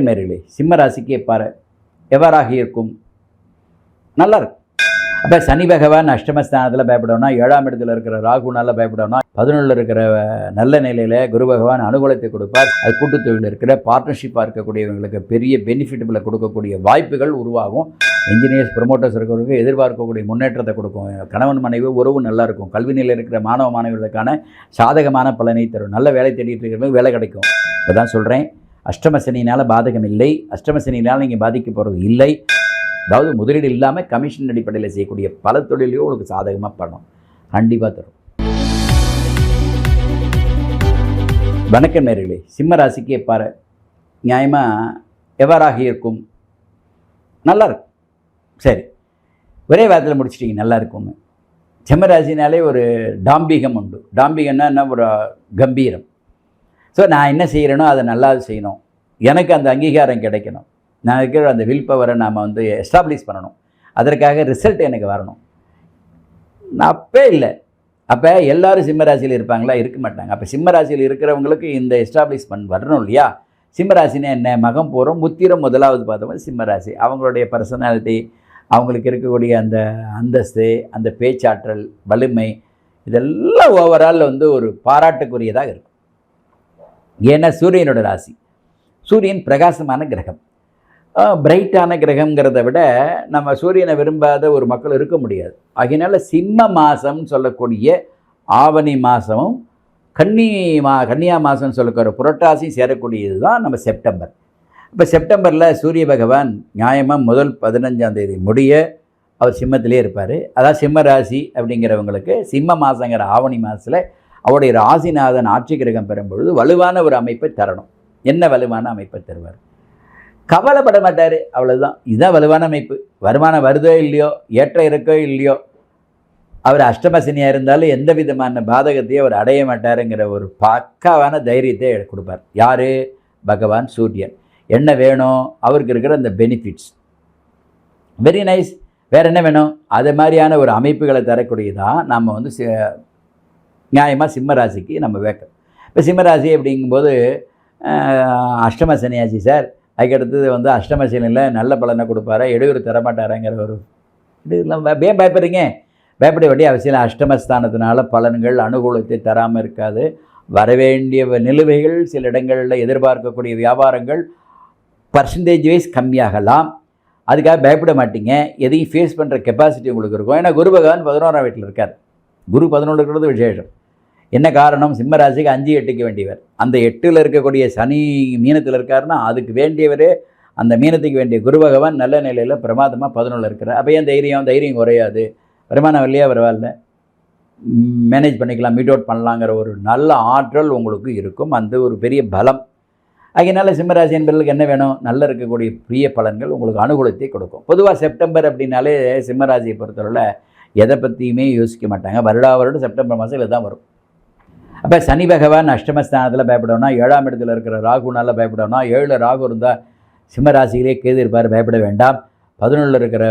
நேர்களே சிம்ம ராசிக்கு பாரு. எவ்வாறாக இருக்கும்? நல்லா இருக்கும் அப்போ சனி பகவான் அஷ்டமஸ்தானத்தில் பயப்படணும்னா ஏழாம் இடத்துல இருக்கிற ராகுனால பயப்படணும் பதினொன்றில் இருக்கிற நல்ல நிலையில் குரு பகவான் அனுகூலத்தை கொடுப்பார். அது கூட்டுத் தொழில் இருக்கிற பார்ட்னர்ஷிப்பாக இருக்கக்கூடியவங்களுக்கு பெரிய பெனிஃபிட்டுகளை கொடுக்கக்கூடிய வாய்ப்புகள் உருவாகும். இன்ஜினியர்ஸ் ப்ரொமோட்டர்ஸ் இருக்கிறவங்களுக்கு எதிர்பார்க்கக்கூடிய முன்னேற்றத்தை கொடுக்கும். கணவன் மனைவி உறவு நல்லா இருக்கும். கல்வி நிலையில் இருக்கிற மாணவ மாணவிகளுக்கான சாதகமான பலனை தரும். நல்ல வேலை தேடிட்டு இருக்கிறவங்களுக்கு வேலை கிடைக்கும். இப்போ தான் சொல்கிறேன் அஷ்டமசனியினால் பாதகம் இல்லை அஷ்டம நீங்கள் பாதிக்க போகிறது இல்லை. அதாவது முதலீடு இல்லாமல் கமிஷன் அடிப்படையில் செய்யக்கூடிய பல தொழிலையும் உங்களுக்கு சாதகமாக பண்ணும் கண்டிப்பாக தரும். வணக்கம் நேர்களே. சிம்ம ராசிக்கு பாரு நியாயமாக எவ்வாறாக இருக்கும்? நல்லா இருக்கும். சரி. ஒரே வாரத்தில் முடிச்சிட்டிங்க நல்லா இருக்கும்னு. சிம்மராசினாலே ஒரு டாம்பிகம் உண்டு. டாம்பிகம்னா என்ன? ஒரு கம்பீரம். ஸோ நான் என்ன செய்கிறேனோ அதை நல்லா செய்யணும். எனக்கு அந்த அங்கீகாரம் கிடைக்கணும். நான் இருக்கிற அந்த வில் பவரை நாம் வந்து எஸ்டாப்ளிஷ் பண்ணணும். அதற்காக ரிசல்ட் எனக்கு வரணும். நான் அப்பே இல்லை. அப்போ எல்லோரும் சிம்மராசியில் இருப்பாங்களா? இருக்க மாட்டாங்க. அப்போ சிம்மராசியில் இருக்கிறவங்களுக்கு இந்த எஸ்டாப்ளிஷ்மெண்ட் வரணும் இல்லையா? சிம்மராசினா என்ன? மகம் போகிறோம் முத்திரம் முதலாவது பார்த்தவங்க சிம்மராசி அவங்களுடைய பர்சனாலிட்டி அவங்களுக்கு இருக்கக்கூடிய அந்த அந்தஸ்து அந்த பேச்சாற்றல் வலிமை இதெல்லாம் ஓவரால் வந்து ஒரு பாராட்டுக்குரியதாக இருக்கும். ஏன்னா சூரியனோட ராசி. சூரியன் பிரகாசமான கிரகம். பிரைட்டான கிரகங்கிறத விட நம்ம சூரியனை விரும்பாத ஒரு மக்கள் இருக்க முடியாது. ஆகையினால சிம்ம மாதம்னு சொல்லக்கூடிய ஆவணி மாதமும் கன்னி மா கன்னியா மாதம்னு சொல்லக்கூடிய புரட்டாசியும் சேரக்கூடியது தான் நம்ம செப்டம்பர். இப்போ செப்டம்பரில் சூரிய பகவான் நியாயமாக முதல் பதினஞ்சாம் தேதி முடிய அவர் சிம்மத்திலே இருப்பார். அதான் சிம்ம ராசி அப்படிங்கிறவங்களுக்கு சிம்ம மாதங்கிற ஆவணி மாதத்தில் அவருடைய ராசிநாதன் ஆட்சி கிரகம் பெறும்பொழுது வலுவான ஒரு அமைப்பை தரணும். என்ன வலுவான அமைப்பை தருவார்? கவலைப்பட மாட்டார் அவ்வளோதான் இதுதான் வலுவான அமைப்பு. வருமானம் வருதோ இல்லையோ ஏற்ற இருக்கோ இல்லையோ அவர் அஷ்டமசினியாக இருந்தாலும் எந்த விதமான பாதகத்தையும் அவர் அடைய மாட்டாருங்கிற ஒரு பக்காவான தைரியத்தை கொடுப்பார். யார்? பகவான் சூரியன். என்ன வேணும்? அவருக்கு இருக்கிற அந்த பெனிஃபிட்ஸ் வெரி நைஸ் வேறு என்ன வேணும்? அது மாதிரியான ஒரு அமைப்புகளை தரக்கூடியதான் நம்ம வந்து நியாயமாக சிம்ம ராசிக்கு நம்ம வைக்கணும் இப்போ சிம்மராசி அப்படிங்கும்போது அஷ்டம சனியாசி சார். அதுக்கடுத்தது வந்து அஷ்டம சனியில் நல்ல பலனை கொடுப்பாரா. இடையூறு தரமாட்டாராங்கிற ஒரு இதெல்லாம் ஏன் பயப்படுறீங்க? பயப்பட வேண்டிய அவசியம் அஷ்டமஸ்தானத்தினால பலன்கள் அனுகூலத்தை தராமல் இருக்காது. வரவேண்டிய நிலுவைகள் சில இடங்களில் எதிர்பார்க்கக்கூடிய வியாபாரங்கள் பர்சன்டேஜ் வைஸ் கம்மியாகலாம். அதுக்காக பயப்பட மாட்டீங்க. எதையும் ஃபேஸ் பண்ணுற கெப்பாசிட்டி உங்களுக்கு இருக்கும். ஏன்னா குரு பகவான் பதினோராம் வீட்டில் இருக்கார். குரு பதினொன்று இருக்கிறது விசேஷம். என்ன காரணம்? சிம்மராசிக்கு அஞ்சு எட்டுக்கு வேண்டியவர். அந்த எட்டில் இருக்கக்கூடிய சனி மீனத்தில் இருக்காருன்னா அதுக்கு வேண்டியவர் அந்த மீனத்துக்கு வேண்டிய குரு பகவான் நல்ல நிலையில் பிரமாதமாக பதினொன்று இருக்கிறார். அப்போ ஏன் தைரியம்? தைரியம் குறையாது. வருமானம் இல்லையா பரவாயில்ல. மேனேஜ் பண்ணிக்கலாம் மீட் அவுட் பண்ணலாங்கிற ஒரு நல்ல ஆற்றல் உங்களுக்கு இருக்கும். அந்த ஒரு பெரிய பலம். அதனால சிம்மராசி என்பவர்களுக்கு என்ன வேணும்? நல்ல இருக்கக்கூடிய பிரிய பலன்கள் உங்களுக்கு அனுகூலத்தை கொடுக்கும். பொதுவாக செப்டம்பர் அப்படின்னாலே சிம்மராசியை பொறுத்தவரை எதை பற்றியுமே யோசிக்க மாட்டாங்க. வருடா வருடம் செப்டம்பர் மாதம் இதில் தான் வரும். அப்போ சனி பகவான் அஷ்டமஸ்தானத்தில் பயப்படணும்னா ஏழாம் இடத்துல இருக்கிற ராகுனால பயப்படணும்னா ஏழில் ராகு இருந்தால் சிம்மராசியிலே கேது இருப்பார் பயப்பட வேண்டாம். பதினொன்றில் இருக்கிற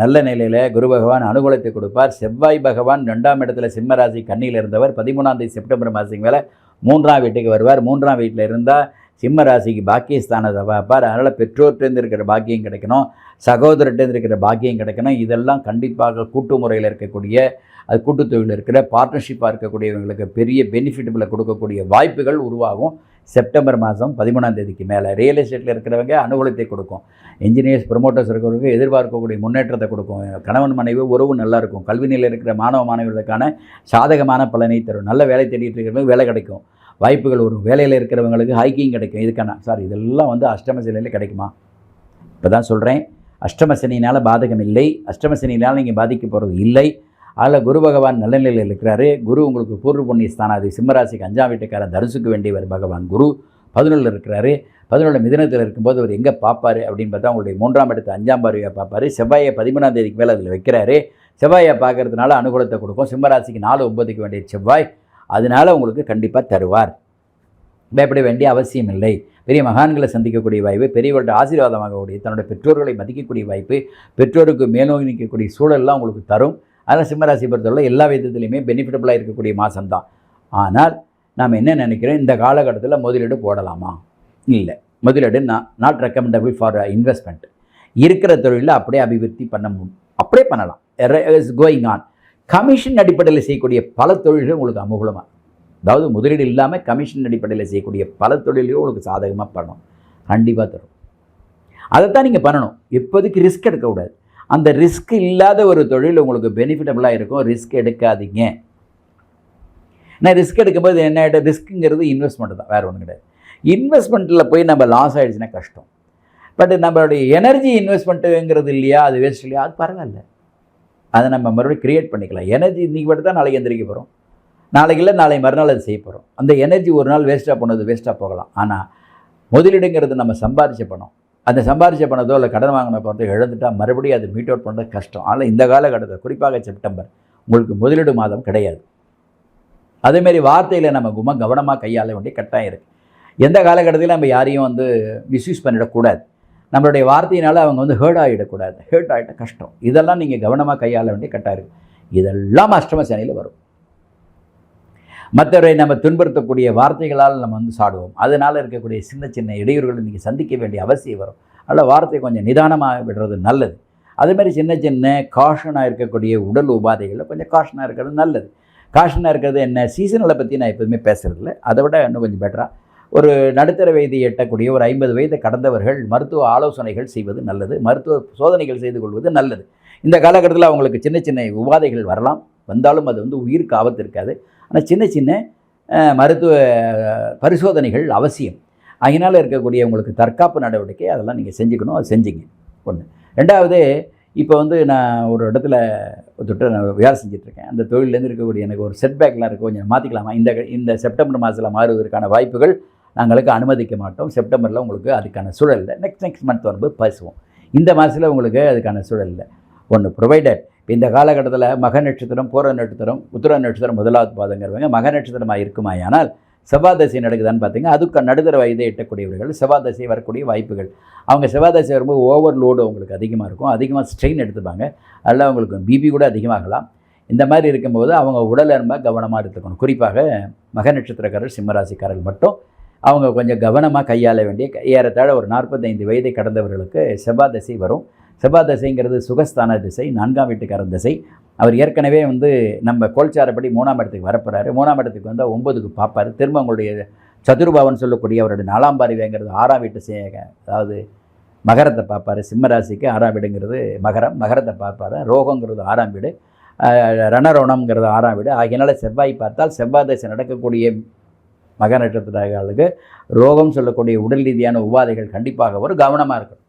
நல்ல நிலையில் குரு பகவான் அனுகூலத்தை கொடுப்பார். செவ்வாய் பகவான் ரெண்டாம் இடத்துல சிம்மராசி கண்ணியில் இருந்தவர். பதிமூணாம் தேதி செப்டம்பர் மாதத்துக்கு மேலே மூன்றாம் வீட்டுக்கு வருவார். மூன்றாம் வீட்டில் இருந்தால் சிம்ம ராசிக்கு பாக்கியஸ்தான பார்ப்பார் அதனால் பெற்றோர்கிட்டேருந்து இருக்கிற பாக்கியம் கிடைக்கணும் சகோதரர்கிட்டேருந்து இருக்கிற பாக்கியம் கிடைக்கணும். இதெல்லாம் கண்டிப்பாக கூட்டு முறையில் இருக்கக்கூடிய அது கூட்டுத் தொழில் இருக்கிற பார்ட்னர்ஷிப்பாக இருக்கக்கூடியவங்களுக்கு பெரிய பெனிஃபிட்டுகளை கொடுக்கக்கூடிய வாய்ப்புகள் உருவாகும். செப்டம்பர் மாதம் பதிமூணாம் தேதிக்கு மேலே ரியல் எஸ்டேட்டில் இருக்கிறவங்க அனுகூலத்தை கொடுக்கும். இன்ஜினியர்ஸ் ப்ரொமோட்டர்ஸ் இருக்கிறவங்க எதிர்பார்க்கக்கூடிய முன்னேற்றத்தை கொடுக்கும். கணவன் மனைவி உறவு நல்லா இருக்கும். கல்வி நிலையில் இருக்கிற மாணவ மாணவிகளுக்கான சாதகமான பலனை தரும். நல்ல வேலை தேடிட்டு இருக்கிறவங்க வேலை கிடைக்கும். வாய்ப்புகள் வரும். வேலையில் இருக்கிறவங்களுக்கு ஹைக்கிங் கிடைக்கும். இதுக்கான சார் இதெல்லாம் வந்து அஷ்டமசனியில் கிடைக்குமா? இப்போ தான் சொல்கிறேன் அஷ்டமசனினால் பாதகம் இல்லை. அஷ்டமசனினால் நீங்கள் பாதிக்க போகிறது இல்லை. அதில் குரு பகவான் நல்ல நிலையில் இருக்கிறாரு. குரு உங்களுக்கு பூர்வ புண்ணிய ஸ்தானாதி சிம்மராசிக்கு அஞ்சாம் வீட்டுக்காரன் தரிசுக்கு வேண்டியவர் பகவான் குரு. பதினொன்றில் இருக்கிறாரு. பதினொன்று மிதனத்தில் இருக்கும்போது அவர் எங்கே பார்ப்பார் அப்படின்னு பார்த்தா உங்களுடைய மூன்றாம் இடத்து அஞ்சாம் பார்வையாக பார்ப்பார் செவ்வாயை பதிமூணாம் தேதிக்கு மேலே அதில் வைக்கிறாரு. செவ்வாயை பார்க்கறதுனால அனுகூலத்தை கொடுக்கும். சிம்மராசிக்கு நாலு ஒன்பதுக்கு வேண்டிய செவ்வாய். அதனால் உங்களுக்கு கண்டிப்பாக தருவார். பயப்பட வேண்டிய அவசியம் இல்லை. பெரிய மகான்களை சந்திக்கக்கூடிய வாய்ப்பு பெரியவர்களோட ஆசீர்வாதமாகக்கூடிய தன்னோட பெற்றோர்களை மதிக்கக்கூடிய வாய்ப்பு பெற்றோருக்கு மேலோங்கி நிற்கக்கூடிய சூழல்லாம் உங்களுக்கு தரும். அதனால் சிம்மராசி பொறுத்தவரை எல்லா விதத்துலையுமே பெனிஃபிட்டபுளாக இருக்கக்கூடிய மாதம்தான் ஆனால் நாம் என்ன நினைக்கிறோம்? இந்த காலகட்டத்தில் முதலீடு போடலாமா? இல்லை. முதலீடு நான் நாட் ரெக்கமெண்டபிள் ஃபார் இன்வெஸ்ட்மெண்ட் இருக்கிற தொழிலில் அப்படியே அபிவிருத்தி பண்ண முடியும் அப்படியே பண்ணலாம். இஸ் கோயிங் ஆன் கமிஷன் அடிப்படையில் செய்யக்கூடிய பல தொழில்கள் உங்களுக்கு அனுகூலமாக அதாவது முதலீடு இல்லாமல் கமிஷன் அடிப்படையில் செய்யக்கூடிய பல தொழிலையும் உங்களுக்கு சாதகமாக பண்ணணும். கண்டிப்பாக தரும். அதைத்தான் நீங்கள் பண்ணணும். இப்போதைக்கு ரிஸ்க் எடுக்கக்கூடாது. அந்த ரிஸ்க் இல்லாத ஒரு தொழில் உங்களுக்கு பெனிஃபிட்டபுளாக இருக்கும். ரிஸ்க் எடுக்காதீங்க. நான் ரிஸ்க் எடுக்கும்போது என்ன ஆகிட்ட ரிஸ்க்குங்கிறது இன்வெஸ்ட்மெண்ட் தான். வேறு ஒன்றும் கிடையாது. இன்வெஸ்ட்மெண்ட்டில் போய் நம்ம லாஸ் ஆகிடுச்சுன்னா கஷ்டம். பட் நம்மளுடைய எனர்ஜி இன்வெஸ்ட்மெண்ட்டுங்கிறது இல்லையா? அது வேஸ்ட் இல்லையா? அது பரவாயில்ல. அதை நம்ம மறுபடியும் க்ரியேட் பண்ணிக்கலாம். எனர்ஜி இன்றைக்கி மட்டும் தான் நாளைக்கு எந்திரிக்க போகிறோம் நாளைக்கு இல்லை நாளை மறுநாள் அது செய்ய போகிறோம் அந்த எனர்ஜி ஒரு நாள் வேஸ்ட்டாக போனது வேஸ்ட்டாக போகலாம். ஆனால் முதலீடுங்கிறது நம்ம சம்பாதிச்ச பணம் அந்த சம்பாதிச்ச பணத்தோ இல்லை கடன் வாங்கின பணத்தோ இழந்துட்டால் மறுபடியும் அது மீட் அவுட் பண்ணுறது கஷ்டம். ஆனால் இந்த காலகட்டத்தில் குறிப்பாக செப்டம்பர் உங்களுக்கு முதலீடு மாதம் கிடையாது. அதேமாரி வார்த்தையில் நம்ம கும கவனமாக கையாள வேண்டிய கட்டாயம் இருக்குது எந்த காலகட்டத்திலும் நம்ம யாரையும் வந்து மிஸ்யூஸ் பண்ணிடக்கூடாது. நம்மளுடைய வார்த்தையினால் அவங்க வந்து ஹேர்ட் ஆகிடக்கூடாது. ஹேர்ட் ஆகிட்ட கஷ்டம். இதெல்லாம் நீங்கள் கவனமாக கையாள வேண்டிய கட்டாயம் இருக்குது இதெல்லாம் அஷ்டம சேனையில் வரும். மற்றவரை நம்ம துன்புறுத்தக்கூடிய வார்த்தைகளால் நம்ம வந்து சாடுவோம். அதனால் இருக்கக்கூடிய சின்ன சின்ன இடையூறுகளை நீங்கள் சந்திக்க வேண்டிய அவசியம் வரும். அதில் வார்த்தை கொஞ்சம் நிதானமாக விடுறது நல்லது. அதேமாதிரி சின்ன சின்ன காஷனாக இருக்கக்கூடிய உடல் உபாதைகளில் கொஞ்சம் காஷனாக இருக்கிறது நல்லது. காஷனாக இருக்கிறது என்ன? சீசனலை பற்றி நான் எப்போதுமே பேசுகிறதில்ல அதை விட இன்னும் கொஞ்சம் பெட்டராக ஒரு நடுத்தர வயதை எட்டக்கூடிய ஒரு ஐம்பது வயதை கடந்தவர்கள் மருத்துவ ஆலோசனைகள் செய்வது நல்லது மருத்துவ சோதனைகள் செய்து கொள்வது நல்லது. இந்த காலகட்டத்தில் அவங்களுக்கு சின்ன சின்ன உபாதைகள் வரலாம். வந்தாலும் அது வந்து உயிருக்கு ஆபத்து இருக்காது. ஆனால் சின்ன சின்ன மருத்துவ பரிசோதனைகள் அவசியம். அதனால் இருக்கக்கூடிய உங்களுக்கு தற்காப்பு நடவடிக்கை அதெல்லாம் நீங்கள் செஞ்சுக்கணும் அது செஞ்சுங்க. ஒன்று ரெண்டாவது இப்போ வந்து நான் ஒரு இடத்துல தொட்டு நான் வேலை செஞ்சிட்ருக்கேன் அந்த தொழிலேருந்து இருக்கக்கூடிய எனக்கு ஒரு செட்பேக்லாம் இருக்குது கொஞ்சம் மாற்றிக்கலாமா இந்த இந்த செப்டம்பர் மாதத்தில் மாறுவதற்கான வாய்ப்புகள் நாங்களுக்கு அனுமதிக்க மாட்டோம். செப்டம்பரில் உங்களுக்கு அதுக்கான சூழல் இல்லை. நெக்ஸ்ட் நெக்ஸ்ட் மந்த் வரும்போது பேசுவோம். இந்த மாதத்தில் உங்களுக்கு அதுக்கான சூழல் இல்லை. ஒன்று ப்ரொவைடட் இந்த காலகட்டத்தில் மக நட்சத்திரம் பூர நட்சத்திரம் உத்திர நட்சத்திரம் முதலாவது பாதங்கிறவங்க மக நட்சத்திரமாக இருக்குமாயானால் செவ்வாதசை நடக்குதான்னு பார்த்தீங்க அதுக்கு நடுத்தர வயதை எட்டக்கூடியவர்கள் செவ்வாதசை வரக்கூடிய வாய்ப்புகள். அவங்க செவ்வாதசை வரும்போது ஓவர்லோடு அவங்களுக்கு அதிகமாக இருக்கும். அதிகமாக ஸ்ட்ரெயின் எடுத்துப்பாங்க. அதில் அவங்களுக்கு பிபி கூட அதிகமாகலாம். இந்த மாதிரி இருக்கும்போது அவங்க உடல் ரொம்ப கவனமாக எடுத்துக்கணும். குறிப்பாக மக நட்சத்திரக்காரர் சிம்மராசிக்காரர்கள் மட்டும் அவங்க கொஞ்சம் கவனமாக கையாள வேண்டிய ஏறத்தாழ ஒரு நாற்பத்தைந்து வயதை கடந்தவர்களுக்கு செவ்வாதசை வரும். செவ்வாதசைங்கிறது சுகஸ்தான திசை நான்காம் வீட்டுக்காரன் திசை. அவர் ஏற்கனவே வந்து நம்ம கோல்சாரப்படி மூணாம் இடத்துக்கு வரப்போகிறாரு மூணாம் இடத்துக்கு வந்தால் ஒன்பதுக்கு பார்ப்பார் திரும்ப அவங்களுடைய சதுர்பாவன் சொல்லக்கூடிய அவருடைய நாலாம் பாரிவேங்கிறது ஆறாம் வீட்டு சே அதாவது மகரத்தை பார்ப்பார் சிம்மராசிக்கு ஆறாம் வீடுங்கிறது மகரம். மகரத்தை பார்ப்பார் ரோகங்கிறது ஆறாம் வீடு. ரணரோணம்ங்கிறது ஆறாம் வீடு. ஆகியனால செவ்வாய் பார்த்தால் செவ்வாய் தசை நடக்கக்கூடிய மக நட்சத்திரங்களுக்கு ரோகம் சொல்லக்கூடிய உடல் ரீதியான உபாதைகள் கண்டிப்பாக வரும் கவனமாக இருக்கும்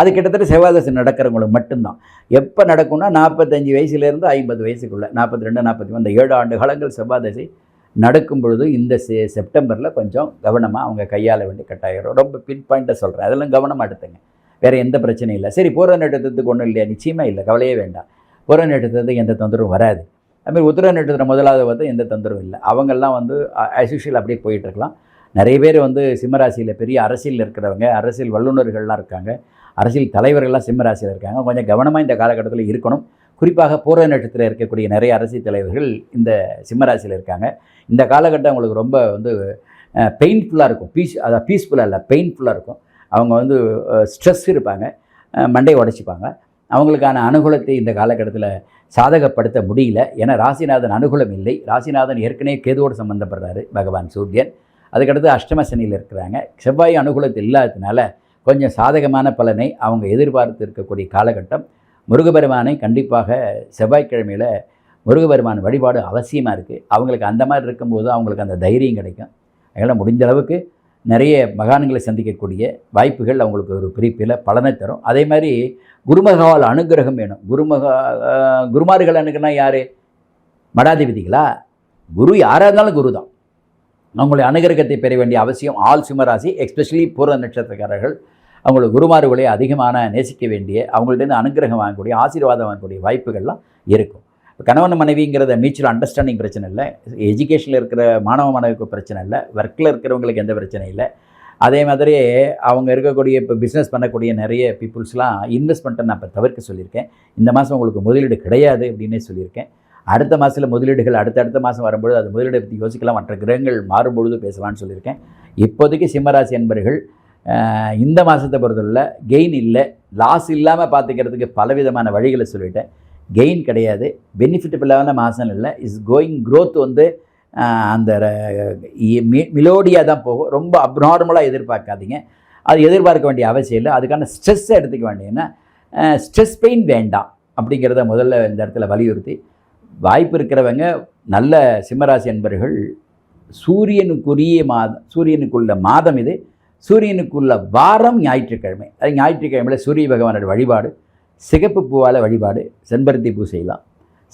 அது கிட்டத்தட்ட செவ்வாதசி நடக்கிறவங்களுக்கு மட்டும்தான். எப்போ நடக்கும்னா நாற்பத்தஞ்சு வயசுலேருந்து ஐம்பது வயசுக்குள்ளே நாற்பத்தி ரெண்டு நாற்பத்தி அந்த ஏழு ஆண்டு காலங்கள் செவ்வாதசி நடக்கும் பொழுது இந்த செ செப்டம்பரில் கொஞ்சம் கவனமாக அவங்க கையாள வேண்டிய கட்டாயம். ரொம்ப பின் பாயிண்ட்டை சொல்கிறேன் அதெல்லாம் கவனமாக எடுத்துங்க. வேறு எந்த பிரச்சனையும் இல்லை. சரி பூர்வ நட்சத்திரத்துக்கு ஒன்றும் இல்லையா? நிச்சயமாக இல்லை. கவலையே வேண்டாம். பூர்வ நட்சத்திரத்துக்கு எந்த தொந்தரவும் வராது. அதுமாதிரி உத்தரவு நட்சத்திரம் முதலாவது வந்து எந்த தொந்தரவும் இல்லை. அவங்கெல்லாம் வந்து அஸ்யூஷுவல் அப்படியே போயிட்டுருக்கலாம். நிறைய பேர் வந்து சிம்மராசியில் பெரிய அரசியலில் இருக்கிறவங்க அரசியல் வல்லுநர்கள்லாம் இருக்காங்க. அரசியல் தலைவர்கள்லாம் சிம்மராசியில் இருக்காங்க. கொஞ்சம் கவனமாக இந்த காலகட்டத்தில் இருக்கணும். குறிப்பாக பூர்வ நட்சத்திரம் இருக்கக்கூடிய நிறைய அரசியல் தலைவர்கள் இந்த சிம்மராசியில் இருக்காங்க. இந்த காலகட்டம் அவங்களுக்கு ரொம்ப வந்து பெயின்ஃபுல்லாக இருக்கும். பீஸ் அதாவது பீஸ்ஃபுல்லாக இல்லை பெயின்ஃபுல்லாக இருக்கும். அவங்க வந்து ஸ்ட்ரெஸ் இருப்பாங்க. மண்டையை உடச்சிப்பாங்க. அவங்களுக்கான அனுகூலத்தை இந்த காலகட்டத்தில் சாதகப்படுத்த முடியல. ஏன்னா ராசிநாதன் அனுகூலம் இல்லை. ராசிநாதன் ஏற்கனவே கேதுவோடு சம்மந்தப்படுறாரு பகவான் சூரியன். அதுக்கடுத்து அஷ்டம சனியில் இருக்கிறாங்க. செவ்வாய் அனுகூலத்தை இல்லாததுனால கொஞ்சம் சாதகமான பலனை அவங்க எதிர்பார்த்து இருக்கக்கூடிய காலகட்டம். முருகபெருமானை கண்டிப்பாக செவ்வாய்க்கிழமையில் முருகபெருமான் வழிபாடு அவசியமாக இருக்குது அவங்களுக்கு அந்த மாதிரி இருக்கும்போது அவங்களுக்கு அந்த தைரியம் கிடைக்கும். அதனால் முடிஞ்ச அளவுக்கு நிறைய மகான்களை சந்திக்கக்கூடிய வாய்ப்புகள் அவங்களுக்கு ஒரு பிரிப்பில் பலனை தரும். அதே மாதிரி குருமகால் அனுகிரகம் வேணும். குருமகா குருமார்கள் அனுகுனா யார்? மடாதிபதிகளா? குரு யாராக இருந்தாலும் குரு தான். அவங்களுடைய அனுகிரகத்தை பெற வேண்டிய அவசியம் ஆல் சிம்மராசி எஸ்பெஷலி பூர்வ நட்சத்திரக்காரர்கள். அவங்களோட குருமார்களை அதிகமான நேசிக்க வேண்டிய அவங்கள்ட்ட அனுகிரகம் வாங்கக்கூடிய ஆசீர்வாதம் வாங்கக்கூடிய வாய்ப்புகள்லாம் இருக்கும். இப்போ கணவன் மனைவிங்கிறத மியூச்சுவல் அண்டர்ஸ்டாண்டிங் பிரச்சனை இல்லை. எஜுகேஷனில் இருக்கிற மாணவ மாணவிக்கு பிரச்சனை இல்லை. ஒர்க்கில் இருக்கிறவங்களுக்கு எந்த பிரச்சனையும் இல்லை. அதே மாதிரி அவங்க இருக்கக்கூடிய இப்போ பிஸ்னஸ் பண்ணக்கூடிய நிறைய பீப்புள்ஸ்லாம் இன்வெஸ்ட்மெண்ட்டை நான் இப்போ தவிர்க்க சொல்லியிருக்கேன். இந்த மாதம் உங்களுக்கு முதலீடு கிடையாது அப்படின்னே சொல்லியிருக்கேன். அடுத்த மாதத்தில் முதலீடுகள் அடுத்தடுத்த மாதம் வரும்பொழுது அது முதலீடை பற்றி யோசிக்கலாம். மற்ற கிரகங்கள் மாறும்பொழுது பேசலாம்னு சொல்லியிருக்கேன். இப்போதைக்கு சிம்மராசி என்பர்கள் இந்த மாதத்தை பொறுத்தவரை கெயின் இல்லை. லாஸ் இல்லாமல் பார்த்துக்கிறதுக்கு பலவிதமான வழிகளை சொல்லிட்டேன். கெயின் கிடையாது. பெனிஃபிட்டபிளான இல்லாத மாதம் இல்லை. இஸ் கோயிங் க்ரோத் வந்து அந்த மிலோடியாக தான் போகும். ரொம்ப அப்நார்மலாக எதிர்பார்க்காதீங்க. அது எதிர்பார்க்க வேண்டிய அவசியம் இல்லை. அதுக்கான ஸ்ட்ரெஸ்ஸை எடுத்துக்க வேண்டியதுன்னா ஸ்ட்ரெஸ் பெயின் வேண்டாம். அப்படிங்கிறத முதல்ல இந்த இடத்துல வலியுறுத்தி வாய்ப்பு இருக்கிறவங்க நல்ல சிம்மராசி என்பர்கள் சூரியனுக்குரிய மாதம் சூரியனுக்குள்ள மாதம் இது. சூரியனுக்குள்ள வாரம் ஞாயிற்றுக்கிழமை. அது ஞாயிற்றுக்கிழமையில் சூரிய பகவானோட வழிபாடு. சிகப்பு பூவால் வழிபாடு செம்பருத்தி பூ செய்யலாம்.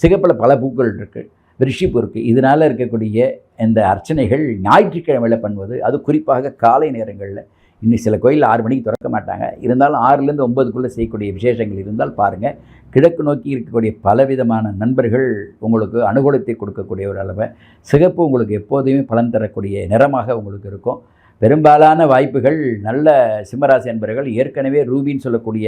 சிகப்பில் பல பூக்கள் இருக்குது ரிஷிப்பு இருக்குது இதனால் இருக்கக்கூடிய இந்த அர்ச்சனைகள் ஞாயிற்றுக்கிழமையில் பண்ணுவது அது குறிப்பாக காலை நேரங்களில். இன்னும் சில கோயில் ஆறு மணிக்கு திறக்க மாட்டாங்க. இருந்தாலும் ஆறுலேருந்து ஒம்பதுக்குள்ளே செய்யக்கூடிய விசேஷங்கள் இருந்தால் பாருங்கள் கிழக்கு நோக்கி இருக்கக்கூடிய பலவிதமான நண்பர்கள் உங்களுக்கு அனுகூலத்தை கொடுக்கக்கூடிய ஒரு அளவை சிகப்பு உங்களுக்கு எப்போதுமே பலன் தரக்கூடிய நிறமாக உங்களுக்கு இருக்கும். பெரும்பாலான வாய்ப்புகள் நல்ல சிம்மராசி என்பவர்கள் ஏற்கனவே ரூபின்னு சொல்லக்கூடிய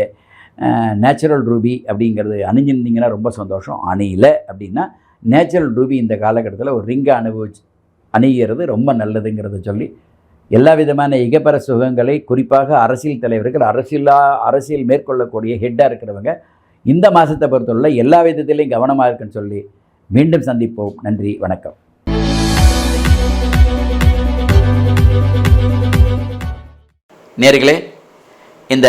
நேச்சுரல் ரூபி அப்படிங்கிறது அணிஞ்சிருந்தீங்கன்னா ரொம்ப சந்தோஷம். அணியில் அப்படின்னா நேச்சுரல் ரூபி இந்த காலகட்டத்தில் ஒரு ரிங்கை அனுபவிச்சு அணிகிறது ரொம்ப நல்லதுங்கிறத சொல்லி எல்லா விதமான இகப்பர சுகங்களை குறிப்பாக அரசியல் தலைவர்கள் அரசியலா அரசியல் மேற்கொள்ளக்கூடிய ஹெட்டாக இருக்கிறவங்க இந்த மாதத்தை பொறுத்தவரை எல்லா விதத்திலையும் கவனமாக இருக்குன்னு சொல்லி மீண்டும் சந்திப்போம். நன்றி வணக்கம். நேர்களே இந்த